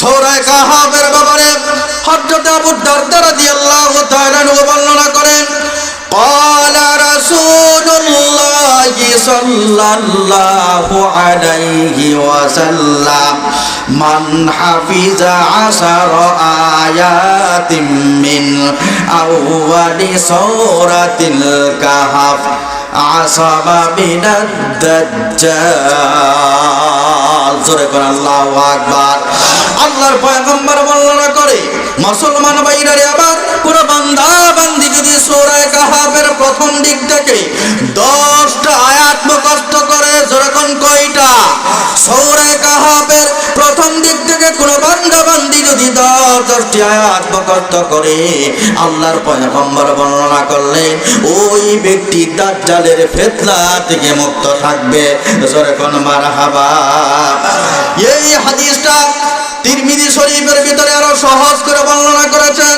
সৌরায় কাহাবের ব্যাপারে হযরত আবু দারদা রাদিয়াল্লাহু তাআলা আনহু বর্ণনা করেন قال رسول الله صلى الله عليه وسلم من حفظ عشر آيات من أول سورة الكهف عصم من الدجال জোরে করে, আল্লাহ আকবার। আল্লাহর পয়গম্বর বর্ণনা করে, মুসলমান ভাইরারে আবার পুরো বান্দা বান্দি যদি সূরা কাহাফের প্রথম দিক থেকে 10টা আয়াত মুখস্থ করে যেরকম কয়টা? সূরা কাহাফের প্রথম দিক থেকে কোন বান্দা 10 10টি আয়াত করে আল্লাহর পয়গম্বর বর্ণনা করলেন, ওই ব্যক্তি দাজ্জালের ফেতলা থেকে মুক্ত থাকবে। যেরকম মারহাবা। এই হাদিসটা তিরমিজি শরীফের ভিতরে আরও সহজ করে বর্ণনা করেছেন।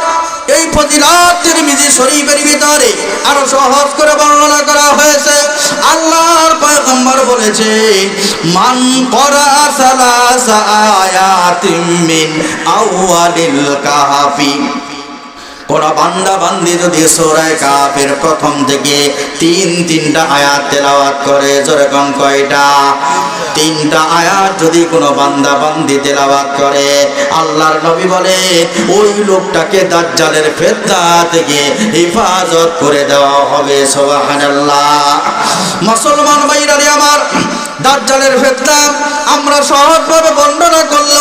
এই ফজিলত তিরমিজি শরীফের ভিতরে আরও সহজ করে বর্ণনা করা হয়েছে। আল্লাহর পয়গম্বর বলেছে, মান করা সালাসা আয়াতিম মিন আউয়ালিল কাহাফি। কোন বান্দা বান্দি যদি সোরায় কাফের প্রথম থেকে তিন তিনটা আয়াত তেলাওয়াত করে যেরকম কয়টা? তিনটা আয়াত যদি কোনো বান্দা বান্দি তেলাওয়াত করে, আল্লাহর নবী বলে, ওই লোকটাকে দাজ্জালের ফেতনা থেকে হেফাজত করে দেওয়া হবে, সুবহানাল্লাহ। মুসলমান ভাইরারে আমার দাজ্জালের ফেতনা আমরা সহজভাবে বর্ণনা করল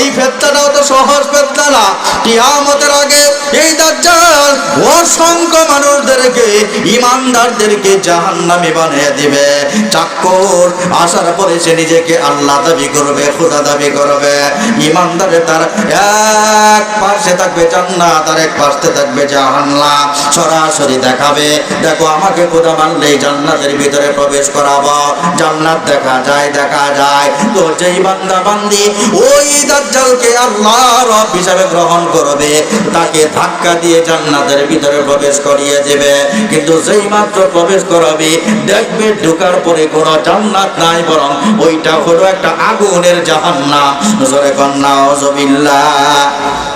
এই ফেতনাটাও তো সহজ ফেতনা না। কিয়ামতের আগে এই দাজ্জাল অসংখ্য মানুষদেরকে, ইমানদারদেরকে জাহান্নামে বানিয়ে দিবে। চাক্কর আসার পরে সে নিজেকে আল্লাহ দাবি করবে, খোদা দাবি করবে। ইমানদারে তার এক পাশে থাকবে জান্নাত, আর এক পাশে থাকবে জাহান্নাম। সরাসরি দেখাবে, দেখো, আমাকে খোদা মানলেই জান্নাতের ভিতরে প্রবেশ করাবো। জান্নাত দেখা যায়, দেখা যায়। তো যেই বান্দা বান্দি ওই দাজ্জালকে আল্লাহ রব হিসাবে গ্রহণ করবে, তাকে ধাক্কা দিয়ে জান্নাতের ভিতরে প্রবেশ করিয়ে দেবে। কিন্তু যেই মাত্র প্রবেশ করাবে, দেখবে ঢোকার পরে কোনো জান্নাত নাই, বরং ওইটা হলো একটা আগুনের জাহান্নাম। জোরে কন্যা ওজবিল্লাহ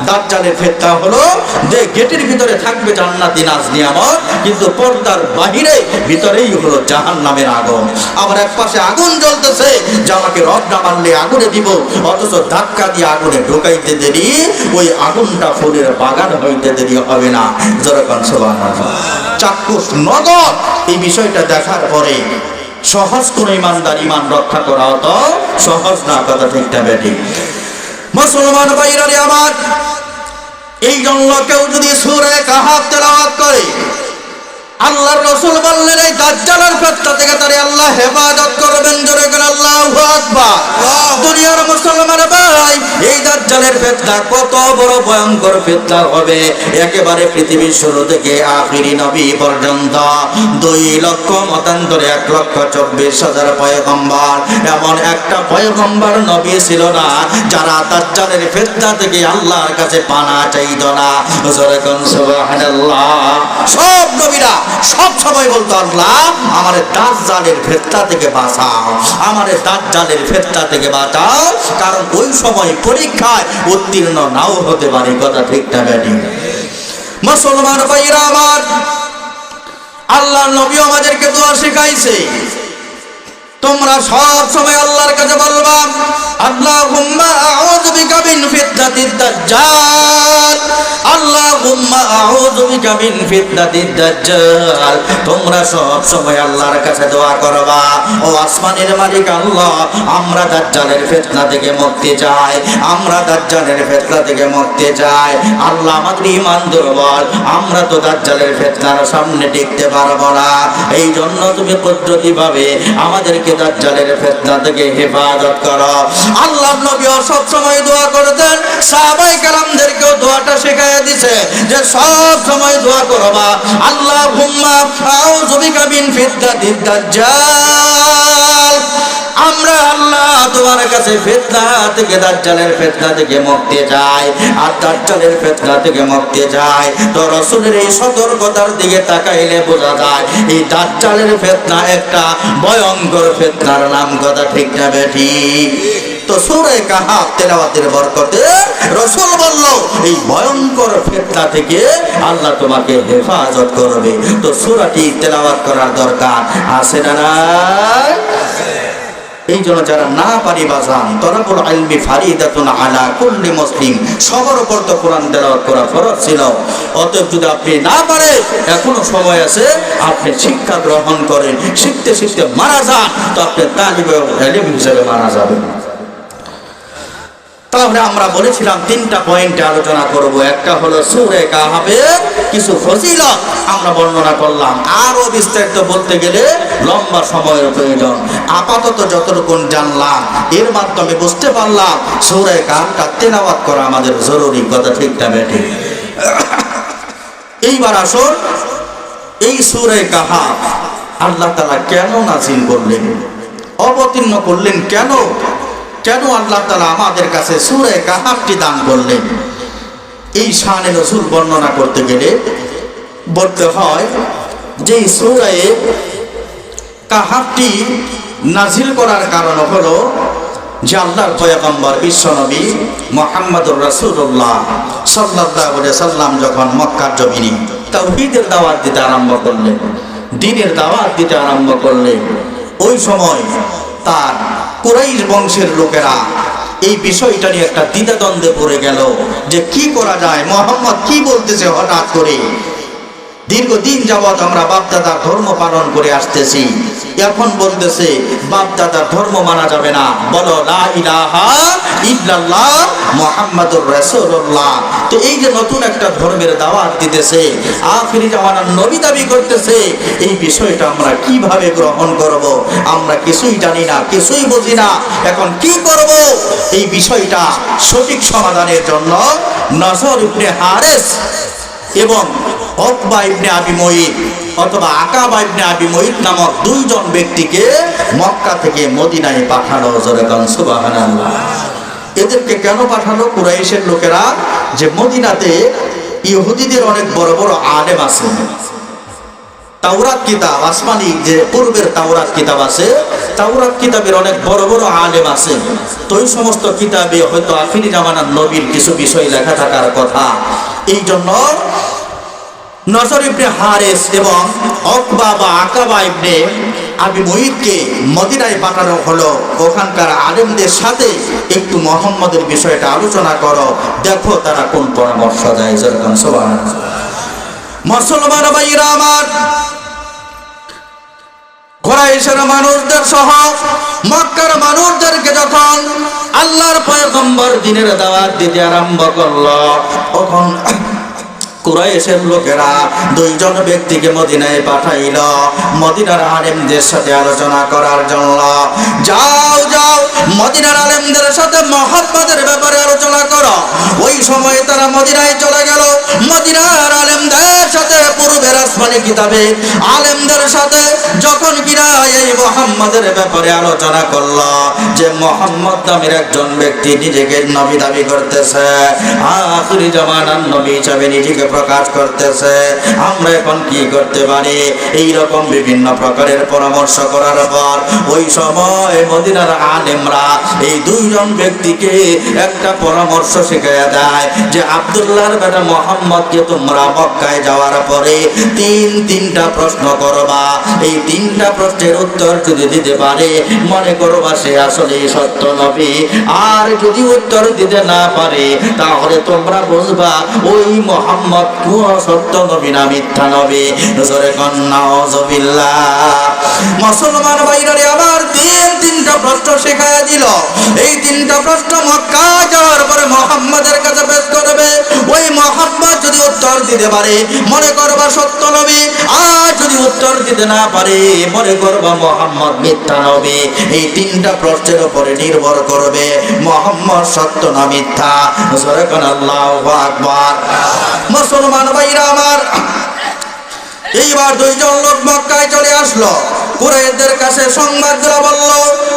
দাজ্জালের ফেতনা হলো যে গেটের ভিতরে থাকবে জান্নাতি নাজ নিয়ামত কিন্তু পর্দার বাহিরে ভিতরেই হলো জাহান্নামের আগুন। আবার এক পাশে আগুন জ্বলতেছে, যে আমাকে রব না মানলে আগুনে দিব, অথচ ধাক্কা দিয়ে আগুনে ঢোকাইতে দেরি, ওই আগুনটা ফুলের বাগান হইতে দেরি হবে না। যেরকম সোবান চাক্ষুষ নগদ এই বিষয়টা দেখার পরে সহজ কোন ইমানদার ইমান রক্ষা করা তো সহজ না, কথা ঠিকটা বেটি। মুসলমান ভাইরারে আমার, এই জন্য কেউ যদি সুরে কাহাত তেলাওয়াত করে আল্লাহর রসুল বললেন এই দাজ্জালের ফেতনা থেকে তারে আল্লাহ হেফাজত করবেন জোরে করে আল্লাহু আকবার। দুনিয়ার মুসলমান ভাই এই দাজ্জালের ফেতনা কত বড় ভয়ঙ্কর ফেতনা হবে। একেবারে পৃথিবীর শুরু থেকে আখিরি নবী পর্যন্ত দুই লক্ষ মতান্তরে এক লক্ষ চব্বিশ হাজার পয়গম্বর। এমন একটা পয়গম্বর নবী ছিল না যারা দাজ্জালের ফেতনা থেকে আল্লাহর কাছে পানা চাইত না। জোরে সুবহানাল্লাহ। সব নবীরা সব সময় বলতো, আল্লাহ, আমার দাজ্জালের ফেতনা থেকে বাঁচাও, আমার দাজ্জালের ফেতনা থেকে বাঁচাও, কারণ ওই সময় পরীক্ষায় উত্তীর্ণ নাও হতে পারে, কথা ঠিকঠাক ব্যাটিং? মুসলমান ভাইরা আমার, আল্লাহ নবী আমাদেরকে দোয়া শেখাইছে। তোমরা সব সময় আল্লাহর কাছে বলবা, আল্লাহুম্মা আউযু বিকা মিন ফিতনাতিদ দাজ্জাল। আউযু বিকা মিন ফিতনাতিদ দাজ্জাল। তোমরা সব সময় আল্লাহর কাছে দোয়া করবা, ও আসমানের মালিক আল্লাহ, আমরা দাজ্জালের ফিতনা থেকে মুক্তি চাই, আমরা দাজ্জালের ফিতনা থেকে মুক্তি চাই। আল্লাহ আমাদের ঈমান দুর্বল, আমরা তো দাজ্জালের ফিতনার সামনে টিকতে পারব না। এই জন্য তুমি পদ্ধতি ভাবে আমাদেরকে দাজ্জালের ফিতনা থেকে হেফাজত করো। আল্লাহ নবীও সব সময় দোয়া করতেন সাহাবাই কালামদেরকেও দোয়াটা শেখায় দিছে যে সব সময় দোয়া করবা। আল্লাহ আল্লাহুম্মা আউযু বিকা মিন ফিতনাতিদ দাজ্জাল। আমরা আল্লাহ তোমার কাছে ফিতনা থেকে দাজ্জালের ফিতনা থেকে মুক্তি চাই, আর দাজ্জালের ফিতনা থেকে মুক্তি চাই। তো রাসূলের এই সতর্কতার দিকে তাকাইলে বোঝা যায়, এই দাজ্জালের ফিতনা একটা ভয়ঙ্কর ফিতনার নাম কথা, ঠিক না বেঠি? তো সুরে কাহাব তেলাওয়াতের বরকতে রসুল বলল, এই ভয়ঙ্কর ফেতনা থেকে আল্লাহ তোমাকে হেফাজত করবে। তো সুরাটি তেলাওয়াত করার দরকার আছে না নাই? এই জন্য যারা না পারি বাজান, তরাবুল আলমি ফারিদাতুন আলা কুল্লি মুসলিম। সবার উপর তো কোরআন তেলাওয়াত করা ফরজ ছিল। অতএব যদি আপনি না পারে, এখনও সময় আছে, আপনি শিক্ষা গ্রহণ করেন, শিখতে শিখতে মারা যান, তো আপনি তালিবে এলিম হিসেবে মারা যাবেন। তাহলে আমরা বলেছিলাম তিনটা পয়েন্টে আলোচনা করব। একটা হলো সুরে কাহাবে কিছু ফজিলত আমরা বর্ণনা করলাম। আরও বিস্তারিত বলতে গেলে লম্বা সময়ের প্রয়োজন। আপাতত যতটুকুন জানলাম, এর মাধ্যমে বুঝতে পারলাম সুরে কাহাবটা তেলাওয়াত করা আমাদের জরুরি। কথা ঠিক না বেঠে এইবার আসুন, এই সুরে কাহা আল্লাহ তালা কেন নাজিল করলেন? অবতীর্ণ করলেন কেন? কেন আল্লাহ তালা আমাদের কাছে সুরে কাহাবটি দান করলেন? এই শানে রসুল বর্ণনা করতে গেলে বলতে হয় যে সুরায়ে কাহাবটি নাজিল করার কারণ হলো যে আল্লাহর পয়গম্বর বিশ্বনবী মোহাম্মদুর রাসূলুল্লাহ সাল্লাল্লাহু আলাইহি সাল্লাম যখন মক্কার জমিনে তাওহীদের দাওয়াত দিতে আরম্ভ করলেন, দিনের দাওয়াত দিতে আরম্ভ করলেন, ওই সময় তার কুরাইশ বংশের লোকেরা এই বিষয়টা নিয়ে একটা দ্বিধাদ্বন্দ্বে পড়ে গেল যে কি করা যায়? মোহাম্মদ কি বলতেছে হঠাৎ করে? দীর্ঘদিন যাবৎ আমরা বাপদাদার ধর্ম পালন করে আসতেছি। এখন বলতেছে, বাপদাদার ধর্ম মানা যাবে না। বলো, লা ইলাহা ইল্লাল্লাহ মুহাম্মাদুর রাসূলুল্লাহ। তো এই যে নতুন একটা ধর্মের দাওয়াত দিতেছে, আখিরি জামানার নবী দাবি করতেছে, এই বিষয়টা আমরা কীভাবে গ্রহণ করব? আমরা কিছুই জানি না, কিছুই বুঝি না। এখন কি করব? এই বিষয়টা সঠিক সমাধানের জন্য নজর ইবনে হারেস এবং পাঠানো এদেরকে কেন পাঠালো? কুরাইশের লোকেরা যে মদিনাতে ইহুদিদের অনেক বড় বড় আলেম আছে। তাওরাত কিতাব, আসমানি যে পূর্বের তাওরাত কিতাব আছে, তাওরাত কিতাবের অনেক বড় বড় আলেম আছে। তো সমস্ত কিতাবে হয়তো আখিরি জামানার নবীর কিছু বিষয় লেখা থাকার কথা। এই জন্য নজর ইবনে হারেস এবং অকবা বা আকাবা ইবনে আবি মঈদকে মদিনায় পাঠানো হলো। ওখানকার আলেমদের সাথে একটু মোহাম্মদের বিষয়টা আলোচনা করো। দেখো তারা কোন পরামর্শ দেয়। যেরকম সবার মুসলমান ভাইরা আমার কোরাইশের মানুষদের সহ মক্কার মানুষদেরকে যখন আল্লাহর পয়গম্বর দিনের দাওয়াত দিতে আরম্ভ করল, তখন কুরাইশের লোকেরা দুইজন ব্যক্তিকে মদিনায় পাঠাইল। মদিনার আলেমদের সাথে আলোচনা করার জন্য। যাও যাও, মদিনার আলেমদের সাথে মহাত্মাদের ব্যাপারে আলোচনা করো। ওই সময় তারা মদিনায় চলে গেল। মদিনার আলেমদের সাথে পূর্বের আসমানি কিতাবে আলেমদের সাথে যখন কিনা এই মোহাম্মদের ব্যাপারে আলোচনা করল, যে মোহাম্মদ নামের একজন ব্যক্তি নিজেকে নবী দাবি করতেছে। আখরি জামানার নবী হিসাবে নিজেকে প্রকাশ করতেছে। আমরা এখন কি করতে পারি? এই রকম বিভিন্ন প্রকারের পরামর্শ করার পর ওই সময় মদিনার আলেমরা এই দুইজন ব্যক্তিকে একটা পরামর্শ শিখাইয়া দেয় যে, আব্দুল্লাহর বেটা মোহাম্মদকে তোমরা মক্কায় যাওয়ার পরে তিন, তিনটা প্রশ্ন করবা। এই তিনটা প্রশ্নের উত্তর যদি দিতে পারে, মনে করবা সে আসলে সত্য নবী। আর যদি উত্তর দিতে না পারে, তাহলে তোমরা বুঝবা ওই মোহাম্মদ যদি উত্তর দিতে পারে, মনে করবা সত্য নবী। আর যদি উত্তর দিতে না পারে, মনে করবা মোহাম্মদ মিথ্যা নবী। এই তিনটা প্রশ্নের উপরে নির্ভর করবে, মোহাম্মদ সত্য না মিথ্যা। আল্লাহ মুসলমান ভাইরা আমার এইবার দুইজন লোক মক্কায় চলে আসলো। কুরাইশদের কাছে সংবাদ দিল, বলল,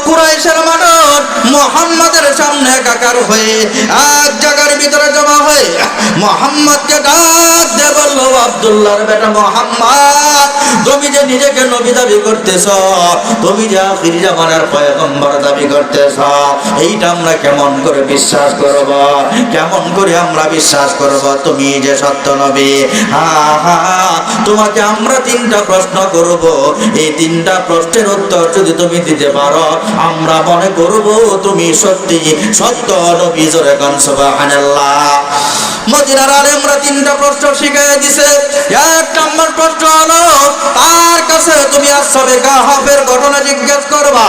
কুরাইশের মানুষ মোহাম্মদের সামনে একাকার হয়ে এক জায়গার ভিতরে জমা হয়ে মোহাম্মদকে ডাক দিয়ে বলল আব্দুল্লাহর বেটা মোহাম্মদ, তুমি যে নিজেকে নবী দাবি করতেছ, তুমি যে আখির জামানার পয়গম্বর দাবি করতেছ, এইটা আমরা কেমন করে বিশ্বাস করব? কেমন করে আমরা বিশ্বাস করব? তুমি যে সত্য নবী, হা হা, তোমাকে আমরা তিনটা প্রশ্ন করব। এই তিনটা প্রশ্নের উত্তর যদি তুমি দিতে পারো, আমরা মনে করব তুমি সত্যি সত্য নবী জোরে গান, সুবহানাল্লাহ। মদিনার আলেমরা তিনটা প্রশ্ন শিখিয়ে দিছে। এক নম্বর প্রশ্ন হলো তার কাছে তুমি আসবে গাহাফের ঘটনা জিজ্ঞেস করবা?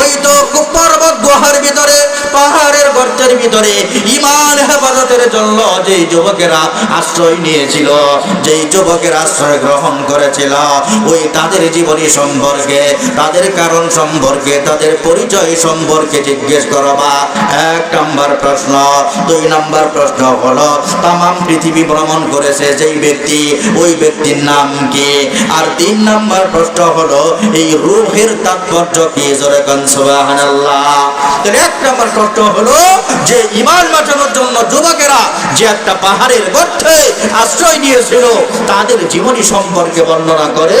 ওই তো পর্বত গুহার ভিতরে পাহাড়ের গর্তের ভিতরে ইমান হেফাজতের জন্য যেই যুবকেরা আশ্রয় নিয়েছিল, যেই যুবকের আশ্রয় গ্রহণ করেছিল, ওই তাদের জীবনী সম্পর্কে, তাদের কারণ সম্পর্কে, তাদের পরিচয় সম্পর্কে জিজ্ঞেস করবা এক নম্বর প্রশ্ন, দুই নম্বর প্রশ্ন হলো তাম পৃথিবী ভ্রমণ করেছে যেই ব্যক্তি, ওই ব্যক্তির নাম কি? আর তিন নম্বর প্রশ্ন হলো, এই রূহের তাৎপর্য কি? জোরে কান, সুবহানাল্লাহ। তাহলে এক নম্বর প্রশ্ন হলো, যে ইমান বাঁচানোর জন্য যুবকেরা যে একটা পাহাড়ের গর্তে আশ্রয় নিয়েছিল, তাদের জীবনী সম্পর্কে বর্ণনা করে।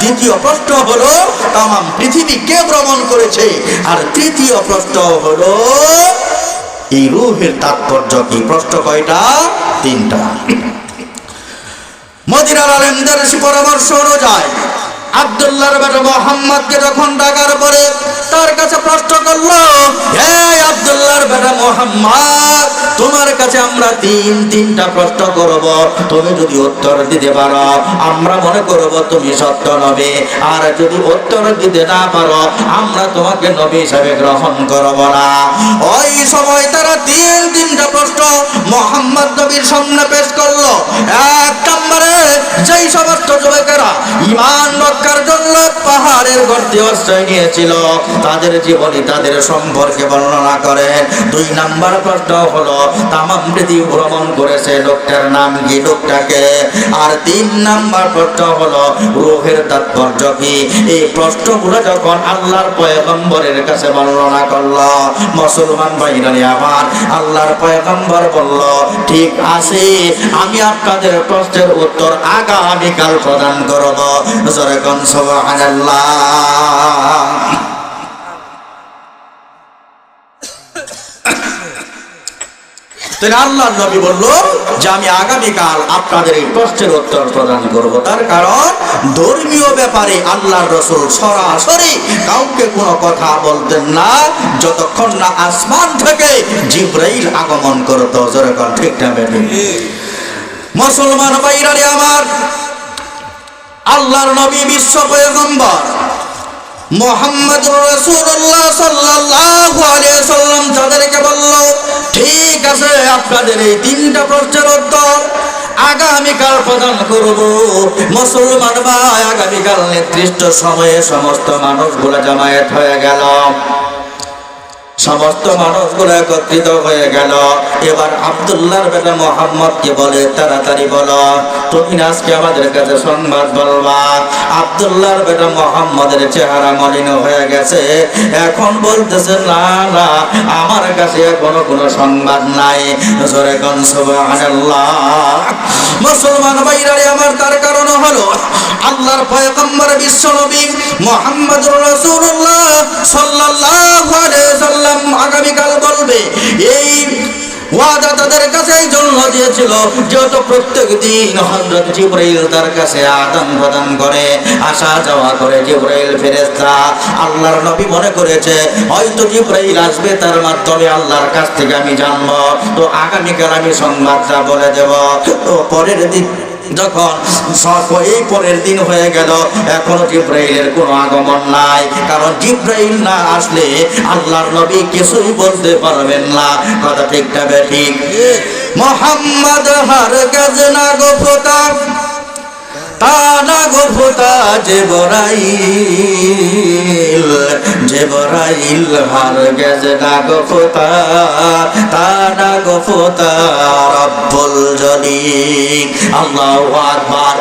দ্বিতীয় প্রশ্ন হলো তাম পৃথিবী কে ভ্রমণ করেছে? আর তৃতীয় প্রশ্ন হলো, এই রুহের তাৎপর্য কি? প্রশ্ন কয়টা? তিনটা। মদিনার আলেমদের পরামর্শ অনুযায়ী আব্দুল্লাহর বেটা মোহাম্মদকে যখন ডাকার পরে তার কাছে প্রশ্ন হে বেটা মোহাম্মদ, তোমার কাছে আমরা তিন, তিনটা প্রশ্ন করব। তুমি যদি উত্তর দিতে পারো, আমরা মনে করব তুমি সত্য নবী। আর যদি উত্তর দিতে না পারো, আমরা তোমাকে নবী হিসাবে গ্রহণ করব না। ওই সময় তারা তিন, তিনটা প্রশ্ন মোহাম্মদ নবীর সামনে পেশ করল। এক নম্বরে যেই সমস্ত যুবকেরা ইমান রক্ষার জন্য পাহাড়ের গর্তে আশ্রয় নিয়েছিল, তাদের জীবনী তাদের সম্পর্কে বর্ণনা করেন। দুই নাম্বার প্রশ্ন হলো, তামাম পৃথিবী ভ্রমণ করেছে লোকটার নাম কি লোকটাকে? আর তিন নাম্বার প্রশ্ন হলো, রোহের তাৎপর্য কি? এই প্রশ্নগুলো যখন আল্লাহর পয়গম্বরের কাছে বর্ণনা করল, মুসলমান ভাইরানি আমার, আল্লাহর পয়গম্বর বলল, ঠিক আছে, আমি আপনাদের প্রশ্নের উত্তর আগামীকাল প্রদান করব। আল্লাহ নবী বলল যে, আমি আগামীকাল আপনাদের এই প্রশ্নের উত্তর প্রদান করব। তার কারণ, ধর্মীয় ব্যাপারে আল্লাহর রসুল সরাসরি কাউকে কোনো কথা বলতেন না। যতক্ষণ না আসমান থেকে জিব্রাইল আগমন করতো। যেরকম ঠিক না মুসলমান বাইরারে আমার। আল্লাহর নবী বিশ্ব পয়গম্বর। মোহাম্মদ রসুল্লাহ আলাইহি সাল্লাম তাদেরকে বলল, ঠিক আছে, আপনাদের এই তিনটা প্রশ্নের উত্তর আগামীকাল প্রদান করব। মুসলমান ভাই, আগামীকাল নির্দিষ্ট সময়ে সমস্ত মানুষগুলো জামায়াত হয়ে গেল। সমস্ত মানুষগুলো একত্রিত হয়ে গেল। এবার আবদুল্লাহর বেটা মোহাম্মদকে বলে, তাড়াতাড়ি বলো, তুমি আজকে আমাদের কাছে সংবাদ বলবা? আবদুল্লাহর বেটা মোহাম্মদের চেহারা মলিন হয়ে গেছে। এখন বলতেছে, না না, আমার কাছে এখনও কোনো সংবাদ নাই। জোরে মুসলমান ভাইরারে, আমার তার কারণ হলো, আল্লাহর পয়গম্বর বিশ্ব নবী মুহাম্মদুর রাসূলুল্লাহ সাল্লাল্লাহু আলাইহি সাল্লাম আগামীকাল বলবে। এই ওয়াদা তাদের কাছে জন্য দিয়েছিল, যেহেতু প্রত্যেক দিন হজরত জিব্রাইল তার কাছে আদান প্রদান করে, আসা যাওয়া করে জিব্রাইল ফেরেশতা। আল্লাহর নবী মনে করেছে, হয়তো জিব্রাইল আসবে, তার মাধ্যমে আল্লাহর কাছ থেকে আমি জানব। তো আগামীকাল আমি সংবাদটা বলে দেব। তো পরের দিন যখন এই পরের দিন হয়ে গেল, এখনও জিব্রাইলের কোনো আগমন নাই। কারণ জিব্রাইল না আসলে আল্লাহর নবী কিছুই বলতে পারবেন না। কথা ঠিকটা ঠিক মোহাম্মদ হার কাজ না গো ফোতা তা না গো ফোতা যে বরাইল যে বরাইল, হার গেছে না গো ফোতা তা না গো ফোতা রব্বুল জলিল, আল্লাহু আকবার।